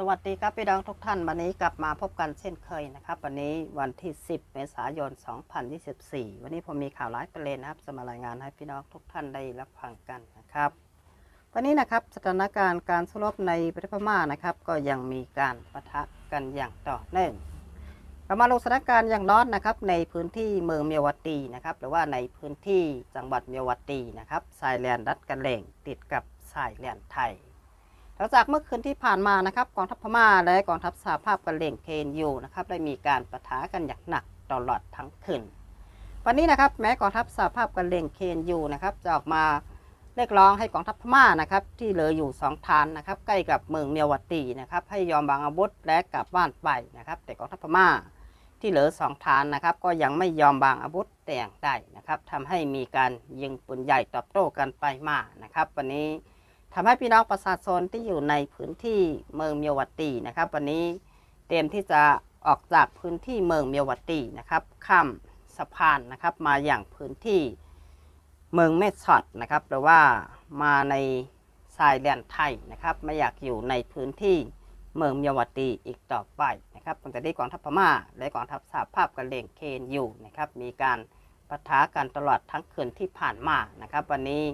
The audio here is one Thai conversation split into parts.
สวัสดีครับพี่น้องทุกท่านวันนี้กลับมาพบกันเช่นเคยนะครับวันนี้วันที่ 10 เมษายน 2024 วันนี้ผมมีข่าวร้ายประเด็นนะครับจะมารายงานให้พี่น้องทุกท่านได้รับฟังกันนะครับวันนี้นะครับสถานการณ์การสู้รบในประเทศพม่านะครับ ก็ยังมีการปะทะกันอย่างต่อเนื่องเรามาลงสถานการณ์อย่างร้อนนะครับในพื้นที่เมืองเมียวตีนะครับหรือว่าในพื้นที่จังหวัดเมียวตีนะครับชายแดนรัฐกันเหลงติดกับชายแดนไทย หลังจากเมื่อคืนที่ผ่านมานะครับกองทัพพม่าและกองทัพสหภาพกะเหรี่ยงเคนยูนะครับได้มีการปะทะกันอย่างหนักตลอดทั้งคืนวันนี้นะครับแม้กองทัพสหภาพกะเหรี่ยงเคนยูนะครับจะออกมาเรียกร้องให้กองทัพพม่านะครับที่เหลืออยู่สองฐานนะครับใกล้กับเมืองเมียวตีนะครับให้ยอมวางอาวุธและกลับบ้านไปนะครับแต่กองทัพพม่าที่เหลือสองฐานนะครับก็ยังไม่ยอมวางอาวุธแต่อย่างใดนะครับทำให้มีการยิงปืนใหญ่ตอบโต้กันไปมานะครับ วันนี้ ทำให้พี่น้องประชาชนที่อยู่ในพื้นที่เมืองเมียวตีนะครับ วันนี้เตรียมที่จะออกจากพื้นที่เมืองเมียวตีนะครับ ข้ามสะพานนะครับ มาอย่างพื้นที่เมืองเมดช็อตนะครับหรือว่ามาในชายแดนไทยนะครับ ไม่อยากอยู่ในพื้นที่เมืองเมียวตีอีกต่อไปนะครับตั้งแต่ที่กองทัพพม่า และกองทัพสหภาพกะเหรี่ยงเคนอยู่นะครับ มีการปะทะกันตลอดทั้งคืนที่ผ่านมานะครับ วันนี้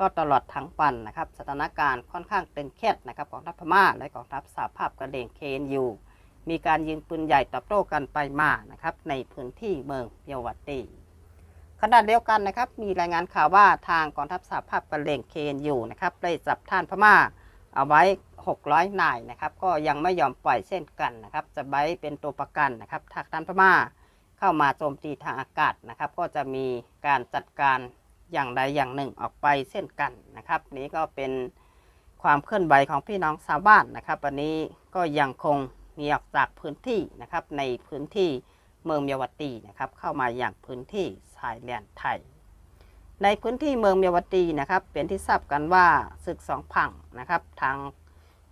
ก็ตลอดทั้งวันนะครับ สถานการณ์ค่อนข้างตึงเครียดนะครับของทัพพม่าและกองทัพสหภาพกระเหรี่ยงเคนยูมีการยิงปืนใหญ่ตอบโต้กันไปมานะครับในพื้นที่เมืองเปียววัตตีขณะเดียวกันนะครับมีรายงานข่าวว่าทางกองทัพสหภาพกระเหรี่ยงเคนยูนะครับได้จับท่านพม่าเอาไว้ 600 นายนะครับก็ยังไม่ยอมปล่อยเช่นกันนะครับจะไว้เป็นตัวประกันนะครับถ้าท่านพม่าเข้ามาโจมตีทางอากาศนะครับ ก็จะมีการจัดการ อย่างใดอย่างหนึ่งออกไปเช่นกันนะครับ นี้ก็เป็นความเคลื่อนไหวของพี่น้องชาวบ้านนะครับ วันนี้ก็ยังคงหนีออกจากพื้นที่นะครับ ในพื้นที่เมืองเมียวตีนะครับ เข้ามาอย่างพื้นที่ชายแดนไทย ในพื้นที่เมืองเมียวตีนะครับ เป็นที่ทราบกันว่าศึกสองผังนะครับทาง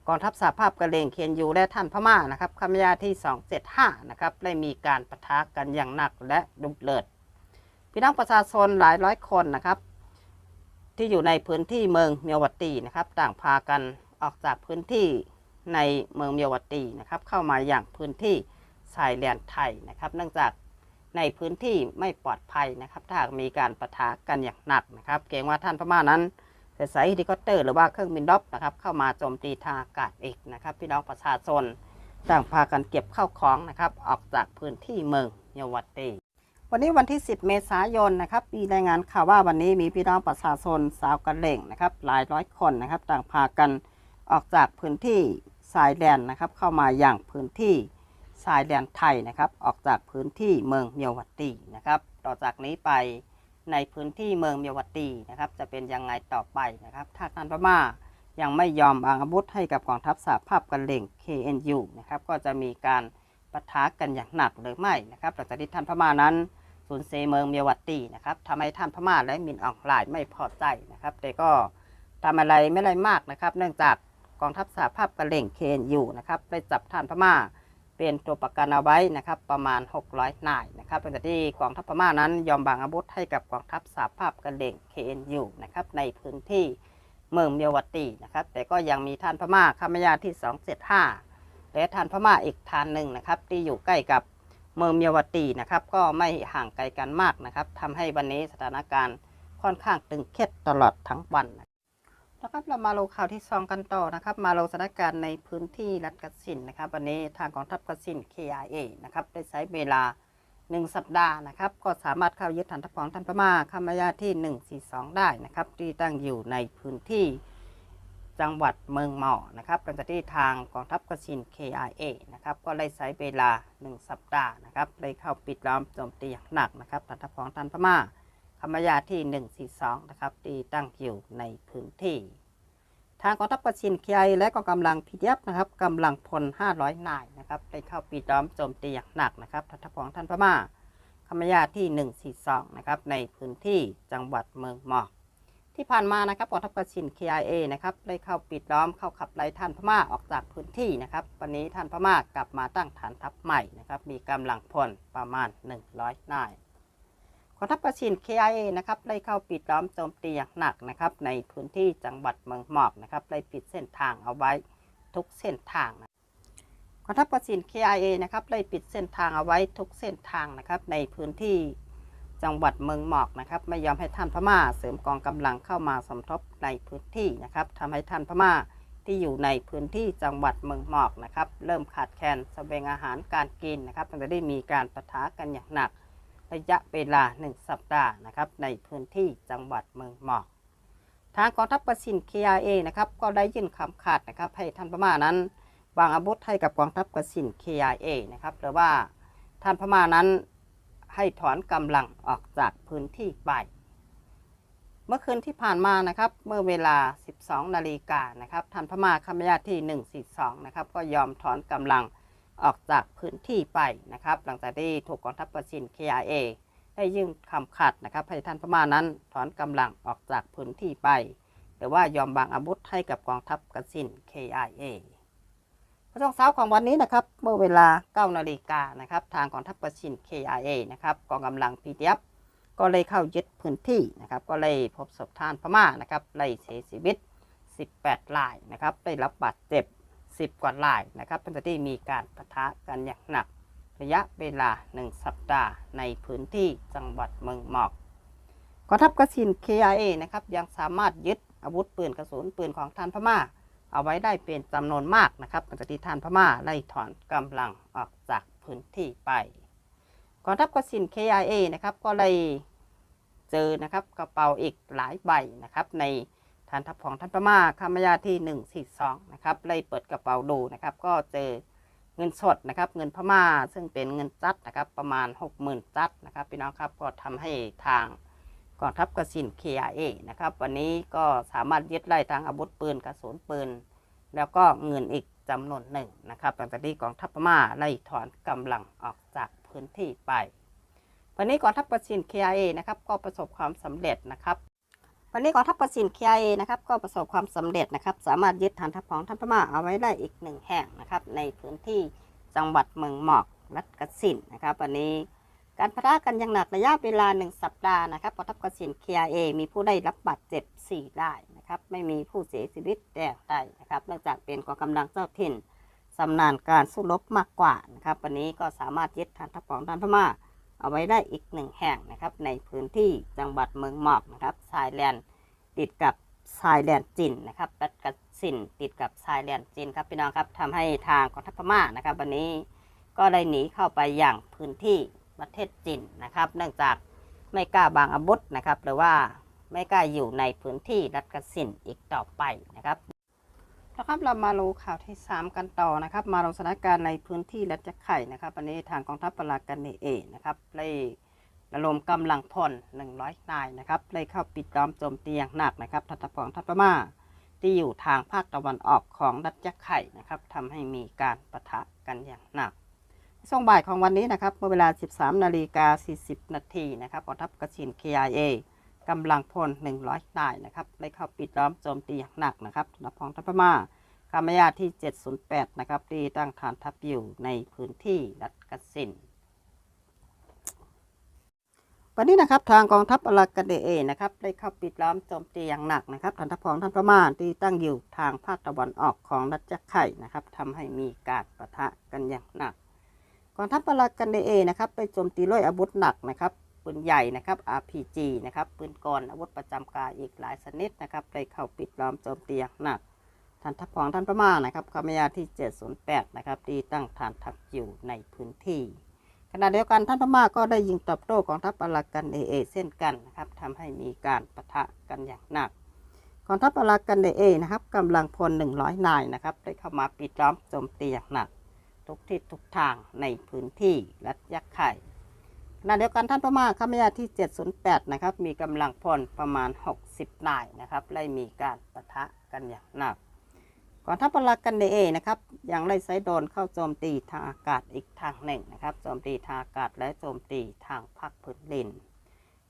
กองทัพสหภาพกะเหรี่ยงเคียนยูและท่านพม่านะครับคำยาที่ 275 นะครับ ได้มีการปะทะกันอย่างหนักและดุเดือด พี่น้องประชาชนหลายร้อยคนนะครับ ที่อยู่ในพื้นที่เมืองเมียววัตตีนะครับ ต่างพากันออกจากพื้นที่ในเมืองเมียววัตตีนะครับ เข้ามาอย่างพื้นที่ชายแดนไทยนะครับ เนื่องจากในพื้นที่ไม่ปลอดภัยนะครับ ถ้ามีการปะทะกันอย่างหนักนะครับ เกรงว่าท่านพม่านั้นจะใช้เฮลิคอปเตอร์หรือว่าเครื่องบินรบนะครับ เข้ามาโจมตีทางอากาศอีกนะครับ พี่น้องประชาชนต่างพากันเก็บเข้าของนะครับ ออกจากพื้นที่เมืองเมียววัตตี วันนี้วันที่ 10 เมษายนนะครับมีรายงานข่าวว่าวันนี้มีพี่น้องประชาชนสาวกะเหล่งนะครับ หลายร้อยคนนะครับ ต่างพากันออกจากพื้นที่ชายแดนนะครับ เข้ามาอย่างพื้นที่ชายแดนไทยนะครับ ออกจากพื้นที่เมืองเมียววัตตีนะครับ ต่อจากนี้ไปในพื้นที่เมืองเมียววัตตีนะครับ จะเป็นยังไงต่อไปนะครับ ถ้าท่านพม่ายังไม่ยอมวางอาวุธให้กับกองทัพสหภาพกะเหล่ง KNU นะครับก็จะมีการ ปะทะกันอย่างหนักหรือไม่นะครับหลังจากที่ท่านพม่านั้นสูญเสียเมืองเมียวัตตีนะครับทำให้ท่านพม่าและมินออนไลน์ไม่พอใจนะครับ แต่ก็ทำอะไรไม่ได้มากนะครับ เนื่องจากกองทัพสหภาพกะเหล่งเคนอยู่นะครับได้จับท่านพม่าเป็นตัวประกันเอาไว้นะครับประมาณ 600นายนะครับหลังจากที่กองทัพพม่านั้นยอมบางอาวุธให้กับกองทัพสหภาพกะเหล่งเคนอยู่นะครับในพื้นที่เมืองเมียววัตตีนะครับแต่ก็ยังมีท่านพม่าข้ามยาที่ 275 และทานพม่าอีกทานหนึ่งนะครับ ที่อยู่ใกล้กับเมืองเมียวตีนะครับ ก็ไม่ห่างไกลกันมากนะครับทำให้วันนี้สถานการณ์ค่อนข้างตึงเครียดตลอดทั้งวันนะครับเรามาลงข่าวที่ซองกันต่อนะครับ มาลงสถานการณ์ในพื้นที่รัฐกสินนะครับ วันนี้ทางกองทัพกสิน KIA นะครับได้ใช้เวลา 1 สัปดาห์นะครับ ก็สามารถเข้ายึดฐานทัพของท่านพม่าขามายาที่ 142 ได้นะครับ ที่ตั้งอยู่ในพื้นที่ จังหวัดเมืองหมอนะครับหลังจากที่ทางกองทัพกสิน KIA นะครับก็ได้ใช้เวลา 1 สัปดาห์นะครับได้เข้าปิดล้อมโจมตีอย่างหนักนะครับฐานทัพของท่านพม่าคำยาที่ 142 นะครับที่ตั้งอยู่ในพื้นที่ ทางกองทัพกสิน KIA และกองกำลังพีดีนะครับกำลังพล 500 นายนะครับได้เข้าปิดล้อมโจมตีอย่างหนักนะครับฐานทัพของท่านพม่าคำยาที่ 142 นะครับในพื้นที่จังหวัดเมืองหมอก ที่ผ่านมานะครับกองทัพกสิน KIA นะครับได้เข้าปิดล้อมเข้าขับไล่ท่านพม่าออกจากพื้นที่นะครับ วันนี้ท่านพม่ากลับมาตั้งฐานทัพใหม่นะครับมีกำลังพลประมาณ 100นายกองทัพกสิน KIA นะครับได้เข้าปิดล้อมโจมตีอย่างหนักนะครับในพื้นที่จังหวัดเมืองหมอกนะครับได้ปิดเส้นทางเอาไว้ทุกเส้นทางนะกองทัพกสิน KIA นะครับได้ปิดเส้นทางเอาไว้ทุกเส้นทางนะครับในพื้นที่ จังหวัดเมืองหมอกนะครับ ไม่ยอมให้ท่านพม่าเสริมกองกำลังเข้ามาสมทบในพื้นที่นะครับทำให้ท่านพม่าที่อยู่ในพื้นที่จังหวัดเมืองหมอกนะครับ เริ่มขาดแคลนเสบียงอาหารการกินนะครับตั้งแต่ได้มีการประทะกันอย่างหนัก ระยะเวลา 1 สัปดาห์นะครับในพื้นที่จังหวัดเมืองหมอก ทางกองทัพประสิน KIA นะครับก็ได้ยื่นคำขาดนะครับให้ท่านพม่านั้นวางอาวุธให้กับกองทัพกสิน KIA นะครับหรือว่าท่านพม่านั้น ให้ถอนกำลังออกจากพื้นที่ไป เมื่อคืนที่ผ่านมานะครับ เมื่อเวลา 12 นาฬิกานะครับท่านพม่าคำยาที่ 142 นะครับ ก็ยอมถอนกำลังออกจากพื้นที่ไปนะครับ หลังจากที่ถูกกองทัพประสิน KIA ได้ยื่นคำขาดนะครับให้ท่านพม่านั้นถอนกำลังออกจากพื้นที่ไป หรือว่ายอมบางอาวุธให้กับกองทัพกสิน KIA ช่วงเช้าของวันนี้นะครับ เมื่อเวลา 9 นาฬิกานะครับ ทางกองทัพกสิน KIA นะครับกองกำลัง PDF ก็เลยเข้ายึดพื้นที่นะครับ ก็เลยพบศพท่านพม่านะครับเลยเสียชีวิต 18รายนะครับ ได้รับบาดเจ็บ 10 กว่ารายนะครับตั้งแต่ที่มีการปะทะกันอย่างหนัก ระยะเวลา 1 สัปดาห์ในพื้นที่จังหวัดเมืองหมอกกองทัพกสิน KIA นะครับยังสามารถยึดอาวุธปืนกระสุนปืนของท่านพม่า เอาไว้ได้เป็นจำนวนมากนะครับหลังจากที่ทานพม่าไล่ถอนกำลังออกจากพื้นที่ไปกองทัพกสิน KIA นะครับก็เลยเจอนะครับกระเป๋าอีกหลายใบนะครับ ในฐานทัพของท่านพม่าคำยาที่ 142นะครับเลยเปิดกระเป๋าดูนะครับ ก็เจอเงินสดนะครับเงินพม่าซึ่งเป็นเงินจัดนะครับประมาณ 60,000จัดนะครับพี่น้องครับก็ทำให้ทาง กองทัพกสิน KIA นะครับ วันนี้ก็สามารถยึดไล่ทางอาวุธปืนกระสุนปืน แล้วก็เงินอีกจำนวนหนึ่งนะครับหลังจากที่กองทัพพม่าไล่ถอนกำลังออกจากพื้นที่ไป วันนี้กองทัพกสิน KIA นะครับก็ประสบความสำเร็จนะครับวันนี้กองทัพประสิน KIA นะครับก็ประสบความสำเร็จนะครับ สามารถยึดฐานทัพของท่านพม่าเอาไว้ได้อีกหนึ่งแห่งนะครับ ในพื้นที่จังหวัดเมืองหมอกรัฐกสินนะครับ วันนี้ การพะทะกันอย่างหนักระยะเวลาหนึ่งสัปดาห์นะครับกองทัพกสิน KIA มีผู้ได้รับบาดเจ็บ4รายนะครับไม่มีผู้เสียชีวิตแต่ใดนะครับเนื่องจากเป็นกองกำลังเจ้าถิ่นสำนาญการสู้รบมากกว่านะครับวันนี้ก็สามารถยึดฐานทัพของท่านพม่า เอาไว้ได้อีกหนึ่งแห่งนะครับในพื้นที่จังหวัดเมืองหมอกนะครับชายแลนติดกับชายแดนจีนนะครับรัฐกสินติดกับชายแดนจีนครับพี่น้องครับทำให้ทางกองทัพพม่านะครับวันนี้ก็ได้หนีเข้าไปอย่างพื้นที่ ประเทศจีนนะครับ เนื่องจากไม่กล้าบางอาวุธนะครับ หรือว่าไม่กล้าอยู่ในพื้นที่รัฐกสินอีกต่อไปนะครับนะครับเรามารู้ข่าวที่ 3 กันต่อนะครับ มาลงสถานการณ์ในพื้นที่รัฐไข่นะครับวันนี้ทางกองทัพปรากันเนเอนะครับได้ระดมกำลังพล100นายนะครับเลยเข้าปิดล้อมโจมตีอย่างหนักนะครับทัพพองทัพพม่าที่อยู่ทางภาคตะวันออกของรัฐยะไข่นะครับทำให้มีการปะทะกันอย่างหนัก ช่วงบ่ายของวันนี้นะครับเมื่อเวลา 13 นาฬิกา 40 นาทีนะครับกองทัพกระสิน KIA กำลังพล 100 นายนะครับได้เข้าปิดล้อมโจมตีอย่างหนักนะครับทัพพองทัพพม่ากามยาที่ 708 นะครับที่ตั้งฐานทัพอยู่ในพื้นที่รัฐกสินวันนี้นะครับทางกองทัพอลากาเดเอนะครับได้เข้าปิดล้อมโจมตีอย่างหนักนะครับฐานทัพของท่านพม่าที่ตั้งอยู่ทางภาคตะวันออกของรัฐยะไข่นะครับทำให้มีการปะทะกันอย่างหนัก กองทัพอลากาเดเอนะครับไปโจมตีด้วยอาวุธหนักนะครับปืนใหญ่นะครับ RPG นะครับปืนกลอาวุธประจำกายอีกหลายชนิดนะครับได้เข้าปิดล้อมโจมตีอย่างหนักฐานทัพของท่านพม่านะครับคามยาที่ 708 นะครับที่ตั้งฐานทัพอยู่ในพื้นที่ ขณะเดียวกันท่านพม่าก็ได้ยิงตอบโต้กองทัพอารากันเอเอเช่นกันนะครับทำให้มีการปะทะกันอย่างหนักกองทัพอารากันเอเอนะครับกำลังพล 100 นายนะครับได้เข้ามาปิดล้อมโจมตีอย่างหนัก ทุกทิศทุกทางในพื้นที่รัฐยักษ์ไข่ขณะเดียวกันท่านพม่าข้ามยาที่ 708 นะครับ มีกำลังพลประมาณ 60นายนะครับไล่มีการปะทะกันอย่างหนักก่องทัพปรากันเดเอนะครับยังไล่ไซโดนเข้าโจมตีทางอากาศอีกทางหนึ่งนะครับโจมตีทางอากาศและโจมตีทางภาคพื้นดิน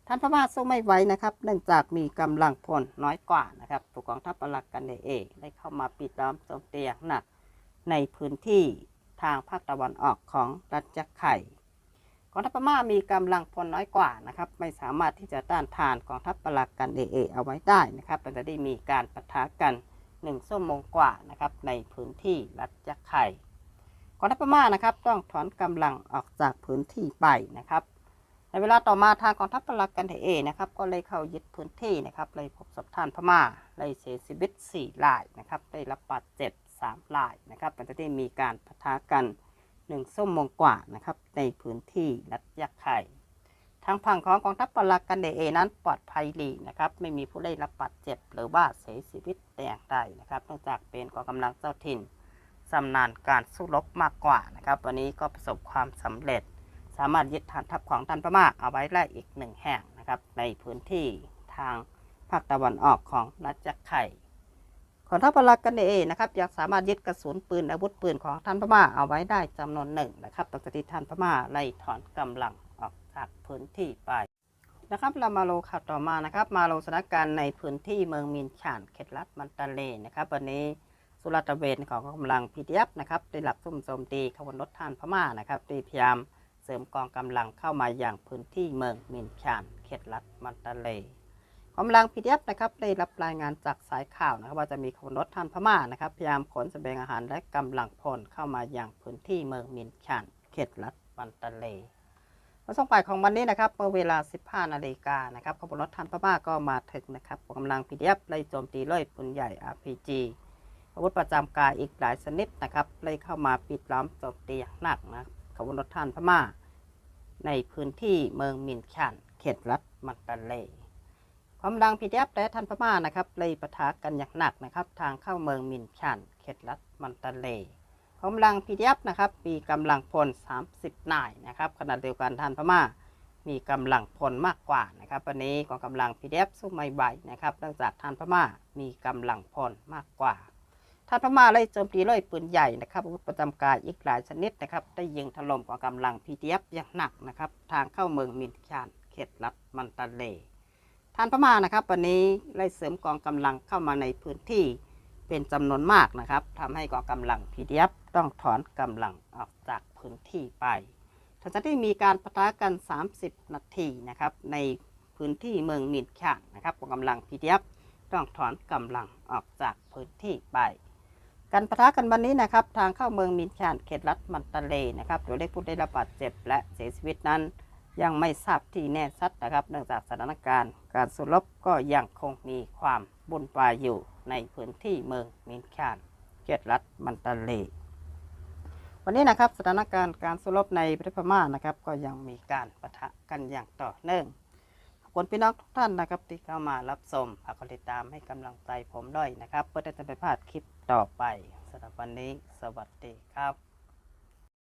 ท่านพม่าสู้ไม่ไหวนะครับ เนื่องจากมีกำลังพลน้อยกว่านะครับถูกกองทัพปรากันเดเอได้เข้ามาปิดล้อมโจมตีอย่างหนักในพื้นที่ ทางภาคตะวันออกของรัฐยักไข่กองทัพพม่ามีกำลังพลน้อยกว่านะครับ ไม่สามารถที่จะต้านทานกองทัพปรากันเดเอเอาไว้ได้นะครับแต่จะได้มีการปะทะกันหนึ่งชั่วโมงกว่านะครับในพื้นที่รัฐยักไข่กองทัพพม่านะครับต้องถอนกำลังออกจากพื้นที่ไปนะครับในเวลาต่อมาทางกองทัพพลักกันเทเอนะครับก็เลยเข้ายึดพื้นที่นะครับเลยพบศพท่านพม่าเลยเสียชีวิต4รายนะครับได้รับบาดเจ็บ 3รายนะครับหลังจากที่มีการปะทะกันหนึ่งชั่วโมงกว่านะครับ ในพื้นที่รัฐยะไข่ทางฝั่งของกองทัพปลักกันเดเอนั้นปลอดภัยดีนะครับ ไม่มีผู้ได้รับบาดเจ็บหรือว่าเสียชีวิตแต่อย่างใดนะครับเนื่องจากเป็นกองกำลังเจ้าถิ่นชำนาญการสู้รบมากกว่านะครับ วันนี้ก็ประสบความสำเร็จ สามารถยึดฐานทัพของทันพม่าเอาไว้ได้อีกหนึ่งแห่งนะครับ ในพื้นที่ทางภาคตะวันออกของรัฐจักไข่ ของทัพปลักกันเองนะครับยังสามารถยึดกระสุนปืนอาวุธปืนของท่านพม่าเอาไว้ได้จำนวนหนึ่งนะครับตั้งแต่ที่ท่านพม่าไล่ถอนกำลังออกจากพื้นที่ไปนะครับเรามาโลข่าวต่อมานะครับ มาโลสถานการณ์ในพื้นที่เมืองมินฉานเขตรัฐมันตาเลนะครับ วันนี้สุราตะเวนของกำลังพีดีเอฟนะครับได้หลักซุ่มโจมตีขบวนรถทานพม่านะครับได้พยายามเสริมกองกำลังเข้ามาอย่างพื้นที่เมืองมินฉานเขตรัฐมันตาเล กำลังพีดีเอฟนะครับได้รับรายงานจากสายข่าวนะครับ ว่าจะมีขบวนรถทานพม่านะครับ พยายามขนสเสบียงอาหารและกำลังพลเข้ามาอย่างพื้นที่เมืองมินฉานเขตรัฐมันตาเลวันส่งไปของวันนี้นะครับเมื่อเวลา 15 นาฬิกานะครับขบวนรถทันพม่าก็มาถึงนะครับกำลังพีดีเอฟไล่โจมตีเลยปืนใหญ่ RPG อาวุธประจำกายอีกหลายชนิดนะครับไล่เข้ามาปิดล้อมโจมตีอย่างหนักนะขบวนรถทันพม่า ในพื้นที่เมืองมินชันเขตรัฐมันตาเล กำลังพีดีเอฟและทันพม่านะครับไล่ปะทะกันอย่างหนักนะครับ ทางเข้าเมืองมินชันเขตรัฐมันตาเลกำลัง PDF นะครับมีกำลังพล 30นายนะครับขณะเดียวกันท่านพม่า มีกำลังพลมากกว่านะครับวันนี้กองกำลัง PDF สู้ไม่ไหวนะครับเนื่องจากท่านพม่ามีกำลังพลมากกว่าท่านพม่าเลยโจมตีเลยปืนใหญ่นะครับอาวุธประจำกายอีกหลายชนิดนะครับ ได้ยิงถล่มกองกำลัง PDF อย่างหนักนะครับ ทางเข้าเมืองมินชานเขตรัฐมันตาเล ท่านพม่านะครับ วันนี้ไล่เสริมกองกำลังเข้ามาในพื้นที่เป็นจำนวนมากนะครับทำให้กองกำลัง PDF ต้องถอนกำลังออกจากพื้นที่ไปหลังจากที่มีการปะทะกัน 30 นาทีนะครับ ในพื้นที่เมืองมินข่างนะครับกองกำลัง PDF ต้องถอนกำลังออกจากพื้นที่ไปการปะทะกันวันนี้นะครับ ทางเข้าเมืองมินชานเขตรัฐมันตาเลนะครับตัวเลขผู้ได้รับบาดเจ็บและเสียชีวิตนั้น ยังไม่ทราบที่แน่ชัดนะครับ เนื่องจากสถานการณ์ การสู้รบก็ยังคงมีความบุญปายอยู่ในพื้นที่เมืองมินคานเขตรัฐมันตาเล วันนี้นะครับสถานการณ์การสู้รบในประเทศพม่านะครับ ก็ยังมีการปะทะกันอย่างต่อเนื่องขอบคุณพี่น้องทุกท่านนะครับที่เข้ามารับชมฝากกดติดตามให้กำลังใจผมด้วยนะครับเพื่อที่จะไม่พลาดคลิปต่อไปสำหรับวันนี้ สวัสดีครับ